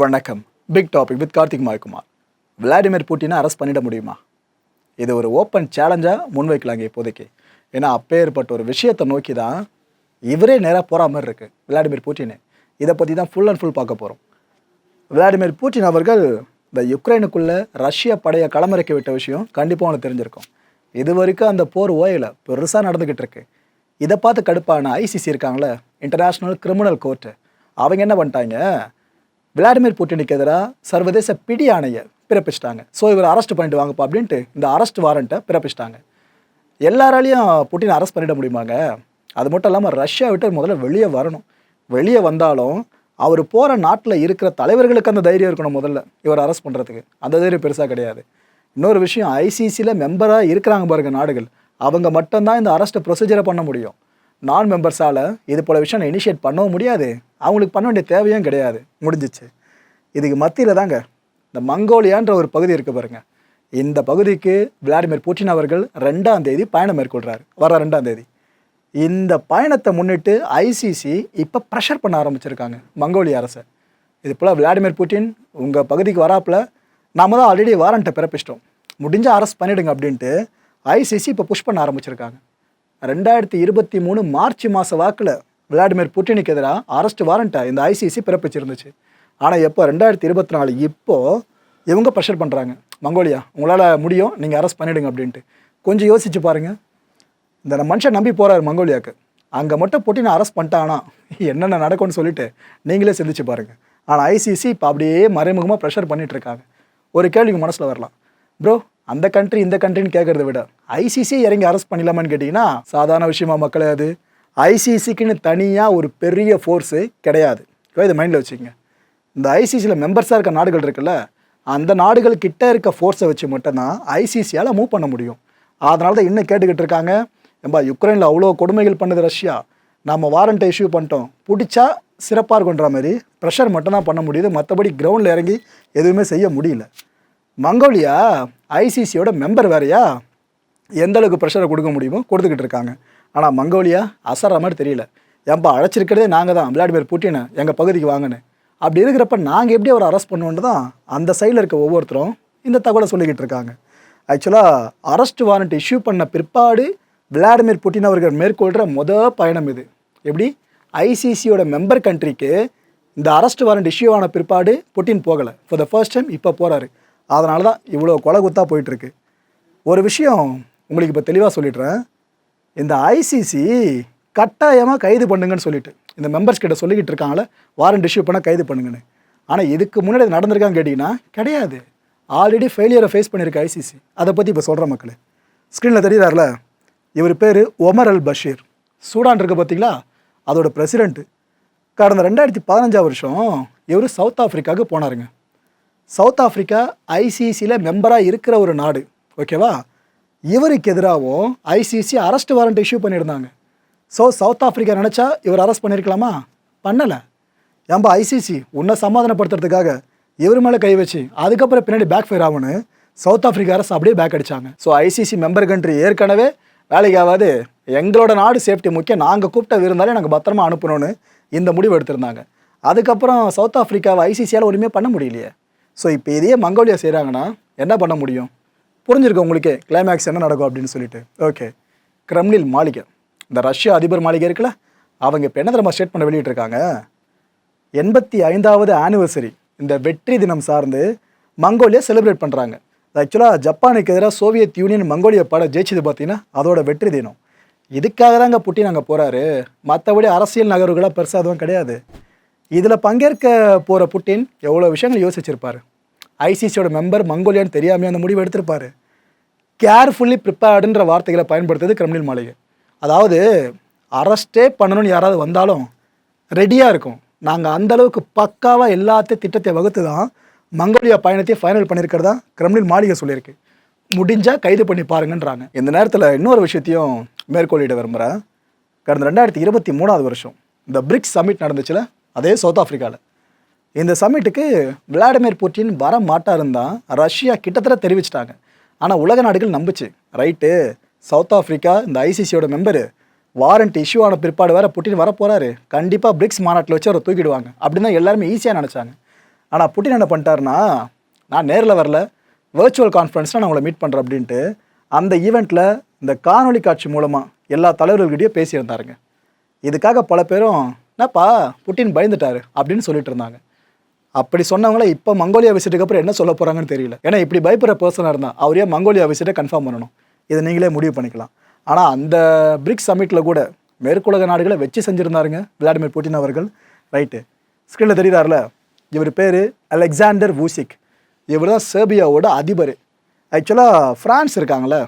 வணக்கம். Big topic with Karthik Maikumar. Vladimir புட்டினை arrest பண்ணிட முடியுமா? இது ஒரு ஓப்பன் சேலஞ்சாக முன்வைக்கலாங்க இப்போதைக்கு. ஏன்னா அப்பேற்பட்ட ஒரு விஷயத்தை நோக்கி தான் இவரே நேராக போகிற மாதிரி இருக்குது விளாடிமிர் புட்டின். இதை பற்றி தான் ஃபுல் அண்ட் ஃபுல் பார்க்க போகிறோம் விளாடிமிர் புட்டின் அவர்கள் இந்த யுக்ரைனுக்குள்ளே ரஷ்ய படையை களமிறக்கி விட்ட விஷயம் கண்டிப்பாக அவனுக்கு தெரிஞ்சிருக்கும். இது வரைக்கும் அந்த போர் ஓயலை பெருசாக நடந்துக்கிட்டு இருக்கு. இதை பார்த்து கடுப்பான ஐசிசி இருக்காங்களே இன்டர்நேஷ்னல் கிரிமினல் கோர்ட்டு அவங்க என்ன பண்ணிட்டாங்க? விளாடிமிர் புட்டினுக்கு எதிராக சர்வதேச பிடி ஆணையை பிறப்பிச்சிட்டாங்க. ஸோ இவர் அரெஸ்ட் பண்ணிட்டு வாங்கப்பா அப்படின்ட்டு இந்த அரெஸ்ட் வாரண்ட்டை பிறப்பிச்சிட்டாங்க. எல்லாராலையும் புட்டின் அரெஸ்ட் பண்ணிட முடியுமாங்க? அது மட்டும் இல்லாமல் ரஷ்யா விட்டு முதல்ல வெளியே வரணும். வெளியே வந்தாலும் அவர் போகிற நாட்டில் இருக்கிற தலைவர்களுக்கு அந்த தைரியம் இருக்கணும் முதல்ல இவர் அரெஸ்ட் பண்ணுறதுக்கு அந்த தைரியம் பெருசாக கிடையாது. இன்னொரு விஷயம் ஐசிசியில் மெம்பராக இருக்கிறாங்க பாருங்க நாடுகள். அவங்க மட்டும்தான் இந்த அரெஸ்ட்டை ப்ரொசீஜரை பண்ண முடியும். நான் மெம்பர்ஸால் இது போல விஷயம் இனிஷியேட் பண்ணவும் முடியாது. அவங்களுக்கு பண்ண வேண்டிய தேவையும் கிடையாது. முடிஞ்சிச்சு. இதுக்கு மத்தியில் தாங்க இந்த மங்கோலியான்ற ஒரு பகுதி இருக்குது பாருங்க. இந்த பகுதிக்கு விளாடிமிர் புட்டின் அவர்கள் ரெண்டாம் தேதி பயணம் மேற்கொள்கிறார் வர ரெண்டாம் தேதி. இந்த பயணத்தை முன்னிட்டு ஐசிசி இப்போ ப்ரெஷர் பண்ண ஆரம்பிச்சிருக்காங்க மங்கோலிய அரசை. இது போல் விளாடிமிர் புட்டின் உங்கள் பகுதிக்கு வராப்புல நாம தான் ஆல்ரெடி வாரண்ட்டை பிறப்பிச்சிட்டோம். முடிஞ்ச அரெஸ்ட் பண்ணிவிடுங்க அப்படின்ட்டு ஐசிசி இப்போ புஷ் பண்ண ஆரம்பிச்சிருக்காங்க. ரெண்டாயிரத்தி இருபத்தி மூணு மார்ச் மாத வாக்கில் விளாடிமிர் புட்டினுக்கு எதிராக அரெஸ்ட் வாரண்ட்டை இந்த ஐசிசி பிறப்பிச்சிருந்துச்சு. ஆனால் எப்போ? ரெண்டாயிரத்தி இருபத்தி நாலு. இப்போது இவங்க ப்ரெஷர் பண்ணுறாங்க மங்கோலியா உங்களால் முடியும். நீங்கள் அரெஸ்ட் பண்ணிடுங்க அப்படின்ட்டு. கொஞ்சம் யோசிச்சு பாருங்கள் இந்த மனுஷன் நம்பி போகிறாரு மங்கோலியாவுக்கு அங்கே மட்டும் புட்டினை அரெஸ்ட் பண்ணிட்டானா? என்னென்ன நடக்கும்னு சொல்லிட்டு நீங்களே சிந்திச்சு பாருங்கள் ஆனால் ஐசிசி இப்போ அப்படியே மறைமுகமாக ப்ரெஷர் பண்ணிகிட்ருக்காங்க இருக்காங்க. ஒரு கேள்விக்கு மனசில் வரலாம். ப்ரோ அந்த கண்ட்ரி இந்த கண்ட்ரின்னு கேட்குறத விட ஐசிசி இறங்கி அரெஸ்ட் பண்ணிடலாமான்னு கேட்டிங்கன்னா சாதாரண விஷயமா மக்களே அது. ஐசிசிக்குன்னு தனியாக ஒரு பெரிய ஃபோர்ஸு கிடையாது. இப்போ இதை மைண்டில் வச்சுக்கோங்க. இந்த ஐசிசியில் மெம்பர்ஸாக இருக்க நாடுகள் இருக்குல்ல அந்த நாடுகள் கிட்ட இருக்க ஃபோர்ஸை வச்சு மட்டும்தான் ஐசிசியால் மூவ் பண்ண முடியும். அதனால தான் இன்னும் கேட்டுக்கிட்டு இருக்காங்க. ஏம்பா யுக்ரைனில் அவ்வளோ கொடுமைகள் பண்ணுது ரஷ்யா. நம்ம வாரண்ட்டை இஷ்யூ பண்ணிட்டோம். பிடிச்சா சிறப்பாக இருக்குன்ற மாதிரி ப்ரெஷர் மட்டும்தான் பண்ண முடியுது. மற்றபடி கிரவுண்டில் இறங்கி எதுவுமே செய்ய முடியல. மங்கோலியா ஐசிசியோட மெம்பர் வேறையா? எந்த அளவுக்கு ப்ரெஷரை கொடுக்க முடியுமோ கொடுத்துக்கிட்டு இருக்காங்க. ஆனால் மங்கோலியா அசர்ற மாதிரி தெரியல. ஏன்பா அழைச்சிருக்கிறதே நாங்கள் தான். விளாடிமிர் புட்டினை எங்கள் பகுதிக்கு வாங்கினு அப்படி இருக்கிறப்ப நாங்கள் எப்படி அவரை அரெஸ்ட் பண்ணுவோன்னு தான் அந்த சைடில் இருக்க ஒவ்வொருத்தரும் இந்த தகவலை சொல்லிக்கிட்டு இருக்காங்க. ஆக்சுவலாக அரெஸ்ட் வாரண்ட் இஷ்யூ பண்ண பிற்பாடு விளாடிமிர் புட்டின் அவர்கள் மேற்கொள்கிற முத பயணம் இது. எப்படி? ஐசிசியோட மெம்பர் கண்ட்ரிக்கு இந்த அரெஸ்ட் வாரண்ட் இஷ்யூ ஆன பிற்பாடு புட்டின் போகலை. ஃபார் த ஃபர்ஸ்ட் டைம் இப்போ போகிறாரு அதனால தான் இவ்வளோ கொலை குத்தாக போயிட்டுருக்கு. ஒரு விஷயம் உங்களுக்கு இப்போ தெளிவாக சொல்லிடுறேன். இந்த ஐசிசி கட்டாயமாக கைது பண்ணுங்கன்னு சொல்லிட்டு இந்த மெம்பர்ஸ் கிட்ட சொல்லிக்கிட்டு இருக்காங்களே வாரண்ட் இஷ்யூ பண்ணால் கைது பண்ணுங்கன்னு. ஆனால் இதுக்கு முன்னாடி நடந்திருக்கான்னு கேட்டிங்கன்னா கிடையாது. ஆல்ரெடி ஃபெயிலியரை ஃபேஸ் பண்ணியிருக்க ஐசிசி அதை பற்றி இப்போ சொல்கிற மக்கள். ஸ்க்ரீனில் தெரியுறாருல இவர் பேர் ஒமர் அல் பஷீர். சூடான் இருக்க பார்த்தீங்களா அதோட பிரசிடெண்ட்டு கடந்த ரெண்டாயிரத்தி பதினஞ்சாம் வருஷம் இவர் சவுத் ஆஃப்ரிக்காவுக்கு போனாருங்க. சவுத் ஆஃப்ரிக்கா ஐசிசியில் மெம்பராக இருக்கிற ஒரு நாடு ஓகேவா இவருக்கு எதிராகவும் ஐசிசி அரெஸ்ட் வாரண்ட் இஷ்யூ பண்ணியிருந்தாங்க. ஸோ சவுத் ஆஃப்ரிக்கா நினச்சா இவர் அரெஸ்ட் பண்ணியிருக்கலாமா பண்ணலை. ஏன்பா ஐசிசி உன்னை சமாதானப்படுத்துறதுக்காக இவர் மேலே கை வச்சு அதுக்கப்புறம் பின்னாடி பேக் ஃபயர் ஆகும்னு சவுத் ஆஃப்ரிக்கா அரசு அப்படியே பேக் அடிச்சாங்க. ஸோ ஐசிசி மெம்பர் கண்ட்ரி ஏற்கனவே வேலைக்கு ஆகாது எங்களோட நாடு சேஃப்டி முக்கியம். நாங்கள் கூப்பிட்ட விருந்தாலே நாங்கள் பத்திரமா அனுப்பணும்னு இந்த முடிவு எடுத்திருந்தாங்க. அதுக்கப்புறம் சவுத் ஆஃப்ரிக்காவை ஐசிசியால் ஒன்றுமே பண்ண முடியலையே. ஸோ இப்போ இதையே மங்கோலியா செய்கிறாங்கன்னா என்ன பண்ண முடியும்? புரிஞ்சிருக்கு உங்களுக்கே கிளைமேக்ஸ் என்ன நடக்கும் அப்படின்னு சொல்லிட்டு. ஓகே கிரெம்லில் மாளிகை. இந்த ரஷ்யா அதிபர் மாளிகை இருக்குல்ல அவங்க இப்போ என்ன தெரியுமா ஸ்டேட் பண்ண வெளியிட்டிருக்காங்க? எண்பத்தி ஐந்தாவது ஆனிவர்சரி இந்த வெற்றி தினம் சார்ந்து மங்கோலியா செலிப்ரேட் பண்ணுறாங்க ஆக்சுவலாக ஜப்பானுக்கு எதிராக சோவியத் யூனியன் மங்கோலியா பட ஜெயிச்சது பார்த்தீங்கன்னா அதோட வெற்றி தினம். இதுக்காக தாங்க புட்டின் அங்கே போகிறாரு மற்றபடி அரசியல் நகர்வுகளாக பெருசாக எதுவும் கிடையாது. இதில் பங்கேற்க போகிற புட்டின் எவ்வளோ விஷயங்கள் யோசிச்சிருப்பார். ஐசிசியோட மெம்பர் மங்கோலியான்னு தெரியாமையே அந்த முடிவு எடுத்திருப்பார். கேர்ஃபுல்லி ப்ரிப்பேர்டுன்ற வார்த்தைகளை பயன்படுத்துறது கிரிமினல் மாளிகை. அதாவது அரெஸ்டே பண்ணணும்னு யாராவது வந்தாலும் ரெடியாக இருக்கும். நாங்கள் அந்த அளவுக்கு பக்காவாக எல்லாத்தையும் திட்டத்தை வகுத்து தான் மங்கோலியா பயணத்தை ஃபைனல் பண்ணியிருக்கிறதா கிரெம்லின் மாளிகை சொல்லியிருக்கு. முடிஞ்சால் கைது பண்ணி பாருங்கன்றாங்க. இந்த நேரத்தில் இன்னொரு விஷயத்தையும் மேற்கொள்ளிட விரும்புகிறேன் கடந்த ரெண்டாயிரத்தி இருபத்தி மூணாவது வருஷம் இந்த பிரிக்ஸ் சமிட் நடந்துச்சுல அதே சவுத் ஆஃப்ரிக்காவில் இந்த சமிட்டுக்கு விளாடிமிர் புட்டின் வர மாட்டாருந்தான் ரஷ்யா கிட்டத்தட்ட தெரிவிச்சிட்டாங்க. ஆனால் உலக நாடுகள் நம்பிச்சு. ரைட்டு சவுத் ஆஃப்ரிக்கா இந்த ஐசிசியோட மெம்பரு வாரண்ட் இஷ்யூ ஆன பிற்பாடு வேறு புட்டின் வர கண்டிப்பாக பிரிக்ஸ் மாநாட்டில் வச்சு அவரை தூக்கிடுவாங்க. அப்படின்னு தான் எல்லாருமே ஈஸியாக நினச்சாங்க. ஆனால் புட்டின் என்ன பண்ணிட்டாருன்னா நான் நேரில் வரல வர்ச்சுவல் கான்ஃபரன்ஸில் நான் உங்களை மீட் பண்ணுறேன் அப்படின்ட்டு அந்த ஈவெண்ட்டில் இந்த காணொளி காட்சி மூலமாக எல்லா தலைவர்கள்கிட்டையும் பேசியிருந்தாருங்க. இதுக்காக பல பேரும் என்னப்பா புட்டின் பயந்துட்டாரு அப்படின்னு சொல்லிட்டு இருந்தாங்க. அப்படி சொன்னவங்கள இப்போ மங்கோலியா விசிட்டுக்கு அப்புறம் என்ன சொல்ல போகிறாங்கன்னு தெரியல. ஏன்னா இப்படி பயப்படுற பர்சனாக இருந்தால் அவரே மங்கோலியா விசிட்டை கன்ஃபார்ம் பண்ணணும். இதை நீங்களே முடிவு பண்ணிக்கலாம். ஆனால் அந்த பிரிக்ஸ் சமிட்டில் கூட மேற்குலக நாடுகளை வச்சு செஞ்சுருந்தாருங்க விளாடிமிர் புட்டின் அவர்கள். ரைட்டு ஸ்க்ரீனில் தெரியுறாருல இவர் பேர் அலெக்சாண்டர் வூசிக். இவர் தான் சேர்பியாவோட அதிபர். ஆக்சுவலாக ஃப்ரான்ஸ் இருக்காங்களே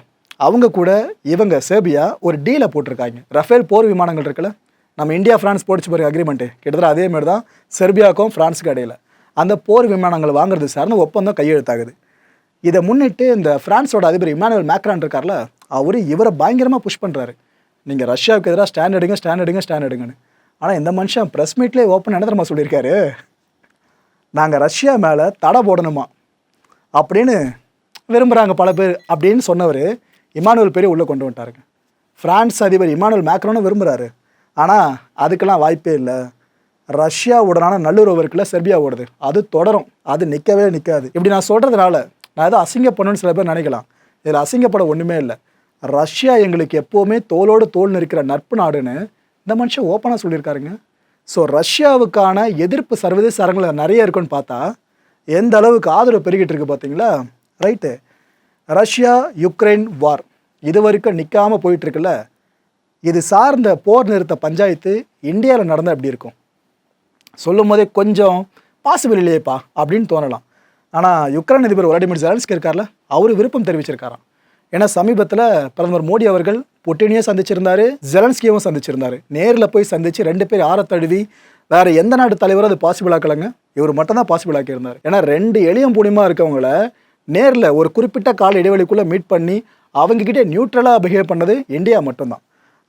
அவங்க கூட இவங்க சேர்பியா ஒரு டீலை போட்டிருக்காங்க. ரஃபேல் போர் விமானங்கள் இருக்குல்ல நம்ம இந்தியா ஃப்ரான்ஸ் போட்டுச்சு பாருங்க அக்ரிமெண்ட்டு கிட்டத்தட்ட அதே மாதிரி தான் செர்பியாவுக்கும் ஃப்ரான்ஸுக்கு இடையில. அந்த போர் விமானங்கள் வாங்குறது சார்ந்த ஒப்பந்தம் கையெழுத்தாகுது. இதை முன்னிட்டு இந்த ஃப்ரான்ஸோட அதிபர் இமானுவல் மேக்ரான் இருக்கார்ல அவர் இவரை பயங்கரமாக புஷ் பண்ணுறாரு நீங்கள் ரஷ்யாவுக்கு எதிராக ஸ்டாண்ட் எடுங்க ஸ்டாண்ட் எடுங்க ஸ்டாண்ட் எடுங்கன்னு. ஆனால் இந்த மனுஷன் ப்ரெஸ் மீட்லேயே ஓப்பன் என்ன சொல்லியிருக்காரு. நாங்கள் ரஷ்யா மேலே தடை போடணுமா? அப்படின்னு விரும்புகிறாங்க பல பேர் அப்படின்னு சொன்னவர் இமானுவல் பெரிய உள்ளே கொண்டு வந்துட்டாருங்க. ஃப்ரான்ஸ் அதிபர் இமானுவல் மேக்ரோனும் விரும்புகிறாரு ஆனால் அதுக்கெல்லாம் வாய்ப்பே இல்லை. ரஷ்யாவுடனான நல்லுறவு இருக்குல்ல செர்பியாவோடது அது தொடரும். அது நிற்கவே நிற்காது இப்படி நான் சொல்கிறதுனால நான் ஏதோ அசிங்கப்படணும்னு சில பேர் நினைக்கலாம். இதில் அசிங்கப்பட ஒன்றுமே இல்லை. ரஷ்யா எங்களுக்கு எப்போவுமே தோளோடு தோல் நிற்கிற நட்பு நாடுன்னு இந்த மனுஷன் ஓப்பனாக சொல்லியிருக்காருங்க. ஸோ ரஷ்யாவுக்கான எதிர்ப்பு சர்வதேச அரங்கில் நிறைய இருக்குன்னு பார்த்தா எந்த அளவுக்கு ஆதரவு பெருகிட்டு இருக்கு பார்த்தீங்களா? ரைட்டு ரஷ்யா யுக்ரைன் வார் இது வரைக்கும் நிற்காமல் போயிட்டுருக்குல்ல இது சார்ந்த போர் நிறுத்த பஞ்சாயத்து இந்தியாவில் நடந்தால் எப்படி இருக்கும்? சொல்லும் போதே கொஞ்சம் பாசிபிள் இல்லையேப்பா அப்படின்னு தோணலாம். ஆனால் யுக்ரைன் அதிபர் விளாடிமிர் ஜெலன்ஸ்கி இருக்கார்ல அவர் விருப்பம் தெரிவிச்சிருக்காராம். ஏன்னா சமீபத்தில் பிரதமர் மோடி அவர்கள் புட்டினியும் சந்திச்சிருந்தார் ஜெலன்ஸ்கியவும் சந்திச்சிருந்தாரு. நேரில் போய் சந்திச்சு ரெண்டு பேர் ஆற தழுவி வேறு எந்த நாட்டு தலைவரும் அது பாசிபிள் ஆக்கலைங்க. இவர் மட்டும்தான் பாசிபிள் ஆக்கியிருந்தார். ஏன்னா ரெண்டு எளியம் புனிமா இருக்கவங்கள நேரில் ஒரு குறிப்பிட்ட கால இடைவெளிக்குள்ளே மீட் பண்ணி அவங்கக்கிட்டே நியூட்ரலாக பிஹேவ் பண்ணது இந்தியா மட்டும்தான்.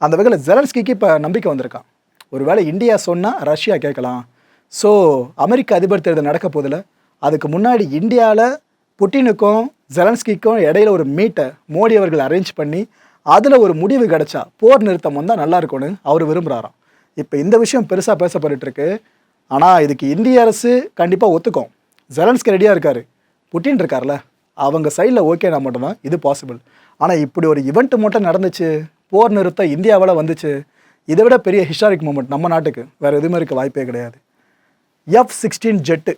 அந்த வகையில் ஜெலன்ஸ்கிக்கு இப்போ நம்பிக்கை வந்திருக்கான் ஒருவேளை இந்தியா சொன்னால் ரஷ்யா கேட்கலாம். ஸோ அமெரிக்க அதிபர் தேர்தல் நடக்க போதில் அதுக்கு முன்னாடி இந்தியாவில் புட்டினுக்கும் ஜெலன்ஸ்கிக்கும் இடையில ஒரு மீட்டை மோடி அவர்கள் அரேஞ்ச் பண்ணி அதில் ஒரு முடிவு கிடைச்சா போர் நிறுத்தம் வந்தால் நல்லா இருக்கும்னு அவர் விரும்புகிறாராம் இப்போ இந்த விஷயம் பெருசாக பேசப்பட்டுருக்கு ஆனால் இதுக்கு இந்திய அரசு கண்டிப்பாக ஒத்துக்கும். ஜெலன்ஸ்கி ரெடியாக இருக்கார். புட்டின் இருக்கார்ல. அவங்க சைடில் ஓகேனா மட்டும்தான் இது பாசிபிள் ஆனால் இப்படி ஒரு இவெண்ட் மட்டும் நடந்துச்சு. போர் நிறுத்தம் இந்தியாவில் வந்துச்சு. இதை விட பெரிய ஹிஸ்டாரிக் மூமெண்ட் நம்ம நாட்டுக்கு. வேறு எதுவுமே இருக்க வாய்ப்பே கிடையாது. எஃப் சிக்ஸ்டீன் ஜெட்டு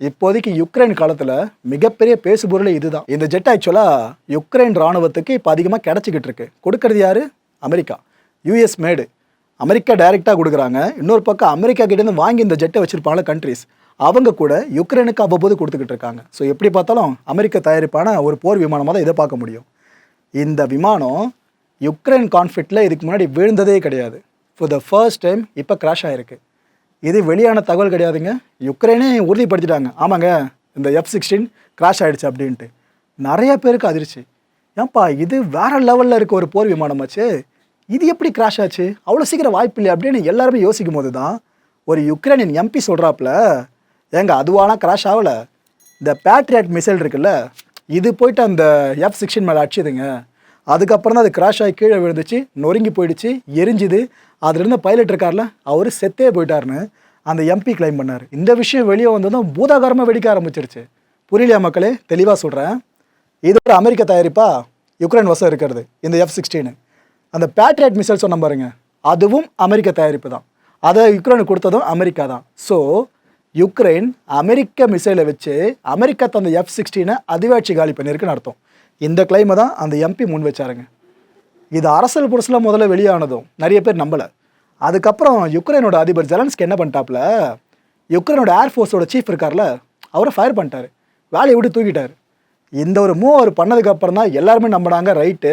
இப்போதைக்கு யுக்ரைன் காலத்தில் மிகப்பெரிய பேசுபொருளே இதுதான். இந்த ஜெட் ஆக்சுவலாக யுக்ரைன் ராணுவத்துக்கு இப்போ அதிகமாக கிடச்சிக்கிட்டு இருக்கு. கொடுக்கறது யார்? அமெரிக்கா. யூஎஸ் மேடு அமெரிக்கா டைரெக்டாக கொடுக்குறாங்க. இன்னொரு பக்கம் அமெரிக்கா கிட்டேருந்து வாங்கி இந்த ஜெட்டை வச்சிருப்பாங்க கண்ட்ரிஸ் அவங்க கூட யுக்ரைனுக்கு அவ்வப்போது கொடுத்துக்கிட்டு இருக்காங்க. ஸோ எப்படி பார்த்தாலும் அமெரிக்க தயாரிப்பான ஒரு போர் விமானமாக தான் இதை பார்க்க முடியும். இந்த விமானம் யுக்ரைன் கான்ஃப்ளிக்டில் இதுக்கு முன்னாடி விழுந்ததே கிடையாது. ஃபார் த ஃபர்ஸ்ட் டைம் இப்போ கிராஷ் ஆகிருக்கு இது வெளியான தகவல் கிடையாதுங்க. யுக்ரைனே உறுதிப்படுத்திட்டாங்க. ஆமாங்க இந்த எஃப் சிக்ஸ்டீன் கிராஷ் ஆகிடுச்சு அப்படின்ட்டு. நிறைய பேருக்கு அதிர்ச்சி. ஏன்பா இது வேற லெவலில் இருக்க ஒரு போர் விமானமாச்சு இது எப்படி கிராஷ் ஆச்சு? அவ்வளோ சீக்கிரம் வாய்ப்பு இல்லை அப்படின்னு எல்லாருமே யோசிக்கும் போது தான் ஒரு யுக்ரைனின் எம்பி சொல்கிறாப்புல ஏங்க அதுவானா கிராஷ் ஆகலை? இந்த பேட்ரியாட் மிசைல் இருக்குல்ல இது போயிட்டு அந்த எஃப் சிக்ஸ்டீன் மேலே அடிச்சுதுங்க. அதுக்கப்புறம் தான் அது கிராஷ் ஆகி கீழே விழுந்துச்சு நொறுங்கி போயிடுச்சு எரிஞ்சுது. அதில் இருந்த பைலட் இருக்கார்ல அவர் செத்தே போயிட்டாருன்னு அந்த எம்பி கிளைம் பண்ணார். இந்த விஷயம் வெளியே வந்ததும் பூதாகாரமாக வெடிக்க ஆரம்பிச்சிருச்சு. புரியலையா மக்களே? தெளிவாக சொல்கிறேன் இது ஒரு அமெரிக்க தயாரிப்பா யுக்ரைன் வசம் இருக்கிறது இந்த எஃப் சிக்ஸ்டீனு அந்த பேட்ரியட் மிசைல் சொன்ன பாருங்க அதுவும் அமெரிக்க தயாரிப்பு தான். அதை யுக்ரைனுக்கு கொடுத்ததும் அமெரிக்கா தான். ஸோ யுக்ரைன் அமெரிக்க மிசைலை வச்சு அமெரிக்கா தந்த எஃப் சிக்ஸ்டீனை அதிவாட்சி காலி பண்ணியிருக்குன்னு அர்த்தம். இந்த கிளைமை தான் அந்த எம்பி முன் வச்சாருங்க. இது அரசியல் புரசில் முதல்ல வெளியானதும் நிறைய பேர் நம்பலை. அதுக்கப்புறம் யுக்ரைனோட அதிபர் ஜெலன்ஸ்க்கு என்ன பண்ணிட்டாப்ல யுக்ரைனோட ஏர்ஃபோர்ஸோட சீஃப் இருக்கார்ல அவரை ஃபயர் பண்ணிட்டாரு. வேலையை விட்டு தூக்கிட்டார். இந்த ஒரு மூவ் அவர் பண்ணதுக்கப்புறம் தான் எல்லாருமே நம்பினாங்க ரைட்டு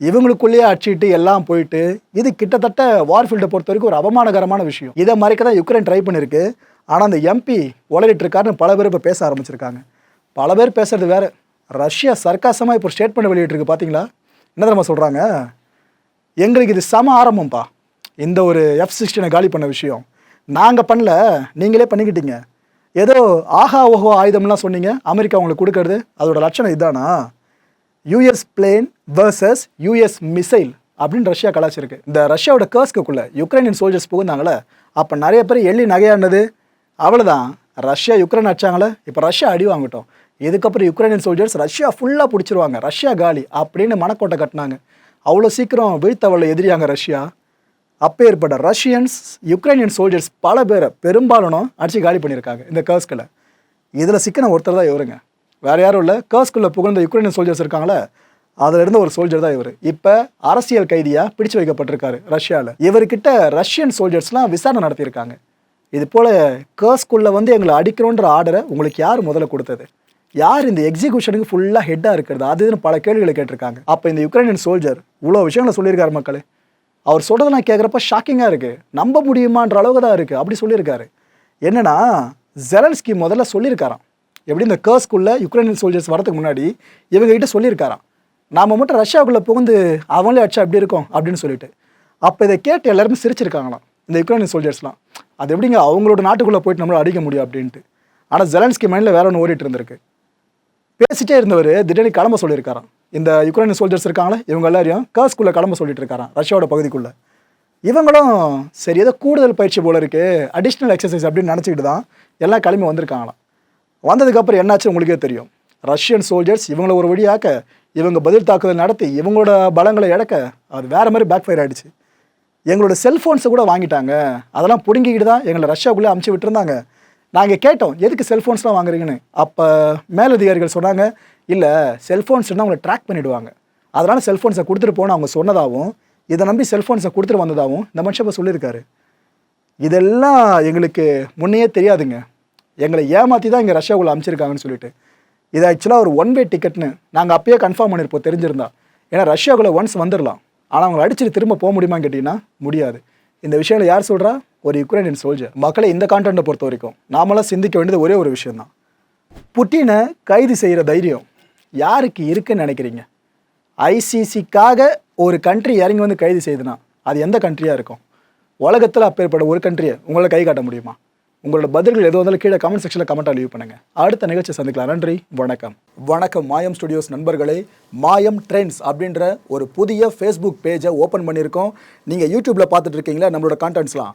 இவங்களுக்குள்ளேயே அடிச்சிட்டு எல்லாம் போயிட்டு இது கிட்டத்தட்ட வார்ஃபீல்டை பொறுத்த வரைக்கும் ஒரு அவமானகரமான விஷயம். இதை மறைக்க தான் யுக்ரைன் ட்ரை பண்ணியிருக்கு ஆனால் அந்த எம்பி உளறிட்டு இருக்காருன்னு பல பேர் இப்போ பேச ஆரம்பிச்சிருக்காங்க. பல பேர் பேசுறது வேறு. ரஷ்யா சர்க்காசமாக இப்போ ஸ்டேட்மெண்ட் வெளியிட்டிருக்கு பார்த்தீங்களா என்ன தெரியுமா சொல்கிறாங்க எங்களுக்கு இது சம ஆரம்பம்ப்பா இந்த ஒரு எஃப் சிக்ஸ்டீனை காலி பண்ண விஷயம். நாங்கள் பண்ணல நீங்களே பண்ணிக்கிட்டீங்க. ஏதோ ஆஹா ஓஹோ ஆயுதம்லாம் சொன்னீங்க அமெரிக்கா உங்களுக்கு கொடுக்கறது அதோட லட்சணம் இதுதானா US plane versus US missile அப்படின்னு ரஷ்யா கலாச்சிருக்கு. இந்த ரஷ்யாவோட கேர்ஸ்க்குள்ள யுக்ரைனியன் சோல்ஜர்ஸ் புகுந்தாங்களே அப்போ நிறைய பேர் எள்ளி நகையானது அவ்வளோதான் ரஷ்யா யுக்ரைன் அடிச்சாங்களே இப்போ ரஷ்யா அடி வாங்கட்டும். இதுக்கப்புறம் யுக்ரைனியன் சோல்ஜர்ஸ் ரஷ்யா ஃபுல்லாக பிடிச்சிருவாங்க. ரஷ்யா காலி அப்படின்னு மனக்கோட்டை கட்டினாங்க. அவ்வளோ சீக்கிரம் வீழ்த்தவள்ள எதிரியாங்க ரஷ்யா. அப்பேற்பட்ட ரஷ்யன்ஸ் யுக்ரைனியன் சோல்ஜர்ஸ் பல பேரை பெரும்பாலும் அடித்து காலி பண்ணியிருக்காங்க இந்த கர்ஸ்கில் இதில் சிக்கன ஒருத்தர் தான் இவருங்க. வேறு யாரும் இல்லை. கர்ஸ்குள்ள புகழ்ந்த யுக்ரைனியன் சோல்ஜர்ஸ் இருக்காங்களே அதில் இருந்த ஒரு சோல்ஜர் தான் இவர். இப்போ அரசியல் கைதியாக பிடிச்சு வைக்கப்பட்டிருக்காரு ரஷ்யாவில் இவர்கிட்ட ரஷ்யன் சோல்ஜர்ஸ்லாம் விசாரணை நடத்தியிருக்காங்க. இது போல் கேர்ஸ்குள்ளே வந்து எங்களை அடிக்கணுன்ற ஆர்டரை உங்களுக்கு யார் முதல்ல கொடுத்தது? யார் இந்த எக்ஸிகூஷனுக்கு ஃபுல்லாக ஹெட்டாக இருக்கிறது? அதுன்னு பல கேள்விகளை கேட்டிருக்காங்க. அப்போ இந்த யுக்ரைனியன் சோல்ஜர் இவ்வளோ விஷயங்களை சொல்லியிருக்காரு மக்களே. அவர் சொல்கிறத நான் கேட்குறப்ப ஷாக்கிங்காக இருக்குது நம்ப முடியுமான்ற அளவுக்கு தான் இருக்குது அப்படி சொல்லியிருக்காரு. என்னென்னா ஜெலன்ஸ்கி முதல்ல சொல்லியிருக்காராம். எப்படி இந்த கர்ஸ்குள்ள யுக்ரைனியன் சோல்ஜர்ஸ் வரதுக்கு முன்னாடி இவங்க கிட்ட சொல்லியிருக்காராம். நாம் மட்டும் ரஷ்யாவுக்குள்ளே புகுந்து அவங்களே அடிச்சா எப்படி இருக்கும்? அப்படின்னு சொல்லிட்டு. அப்போ இதை கேட்டு எல்லாருமே சிரிச்சிருக்காங்களாம் இந்த யுக்ரைனியன் சோல்ஜர்ஸ்லாம் அது எப்படிங்க அவங்களோட நாட்டுக்குள்ளே போயிட்டு நம்மளால் அடிக்க முடியும் அப்படின்ட்டு. ஆனால் ஜெலன்ஸ்கி மைண்டில் வேற ஒன்று ஓடிட்டு இருந்திருக்கு. பேசிட்டே இருந்தவர் திடீர்னு கிளம்ப சொல்லியிருக்காராம். இந்த யுக்ரைன் சோல்ஜர்ஸ் இருக்காங்களே இவங்க எல்லாரையும் கர்ஸ்குள்ளே கிளம்ப சொல்லிட்டு இருக்காராம் ரஷ்யாவோட பகுதிக்குள்ளே. இவங்களும் சரி ஏதோ கூடுதல் பயிற்சி போல இருக்கு அடிஷ்னல் எக்ஸசைஸ் அப்படின்னு நினச்சிக்கிட்டு தான் எல்லாம் கிளம்பி வந்திருக்காங்களாம். வந்ததுக்கப்புறம் என்னாச்சு உங்களுக்கே தெரியும். ரஷ்யன் சோல்ஜர்ஸ் இவங்கள ஒரு வழியாக்க இவங்க பதில் தாக்குதல் நடத்தி இவங்களோட பலங்களை இழக்க அது வேறு மாதிரி பேக் ஃபயர் ஆகிடுச்சு எங்களோட செல்ஃபோன்ஸை கூட வாங்கிட்டாங்க. அதெல்லாம் பிடுங்கிக்கிட்டு தான் எங்களை ரஷ்யாவுக்குள்ளே அமுச்சு விட்டுருந்தாங்க. நாங்கள் கேட்டோம் எதுக்கு செல்ஃபோன்ஸ்லாம் வாங்குறீங்கன்னு? அப்போ மேலதிகாரிகள் சொன்னாங்க இல்லை செல்ஃபோன்ஸ் இருந்தால் அவங்களை ட்ராக் பண்ணிவிடுவாங்க அதனால் செல்ஃபோன்ஸை கொடுத்துட்டு போன அவங்க சொன்னதாகவும் இதை நம்பி செல்ஃபோன்ஸை கொடுத்துட்டு வந்ததாகவும் இந்த மனுஷன் இப்போ சொல்லியிருக்காரு. இதெல்லாம் எங்களுக்கு முன்னையே தெரியாதுங்க. எங்களை ஏமாற்றி தான் இங்கே ரஷ்யாவுக்குள்ள அனுப்பிச்சிருக்காங்கன்னு சொல்லிட்டு. இது ஆக்சுவலாக ஒரு ஒன் வே டிக்கெட்னு நாங்கள் அப்பயே கன்ஃபார்ம் பண்ணியிருப்போம் தெரிஞ்சிருந்தா. ஏன்னா ரஷ்யாவுக்குள்ளே ஒன்ஸ் வந்துடலாம் ஆனால் அவங்களை அடிச்சுட்டு திரும்ப போக முடியுமான்னு கேட்டிங்கன்னா முடியாது. இந்த விஷயங்களை யார் சொல்கிறா ஒரு யுக்ரைனியன் சோல்ஜர் மக்களை இந்த கான்டென்ட்டை பொறுத்த வரைக்கும் நாமெல்லாம் சிந்திக்க வேண்டியது ஒரே ஒரு விஷயம்தான். புட்டினை கைது செய்கிற தைரியம் யாருக்கு இருக்குன்னு நினைக்கிறீங்க? ஐசிசிக்காக ஒரு கண்ட்ரி இறங்கி வந்து கைது செய்யுதுன்னா அது எந்த கண்ட்ரியாக இருக்கும்? உலகத்தில் அப்பேற்பட்ட ஒரு கண்ட்ரியை உங்களால் கை காட்ட முடியுமா? உங்களோட பதில்கள் எது வந்தாலும் கீழே கமெண்ட் செக்ஷனில் கமெண்ட்டாக லீவ் பண்ணுங்கள் அடுத்த நிகழ்ச்சி சந்திக்கலாம். நன்றி வணக்கம். வணக்கம் மாயம் ஸ்டுடியோஸ் நண்பர்களே. மாயம் ட்ரெண்ட்ஸ் அப்படின்ற ஒரு புதிய ஃபேஸ்புக் பேஜை ஓப்பன் பண்ணியிருக்கோம். நீங்கள் யூடியூப்பில் பார்த்துட்டு இருக்கீங்களா? நம்மளோட கான்டென்ட்ஸ்லாம்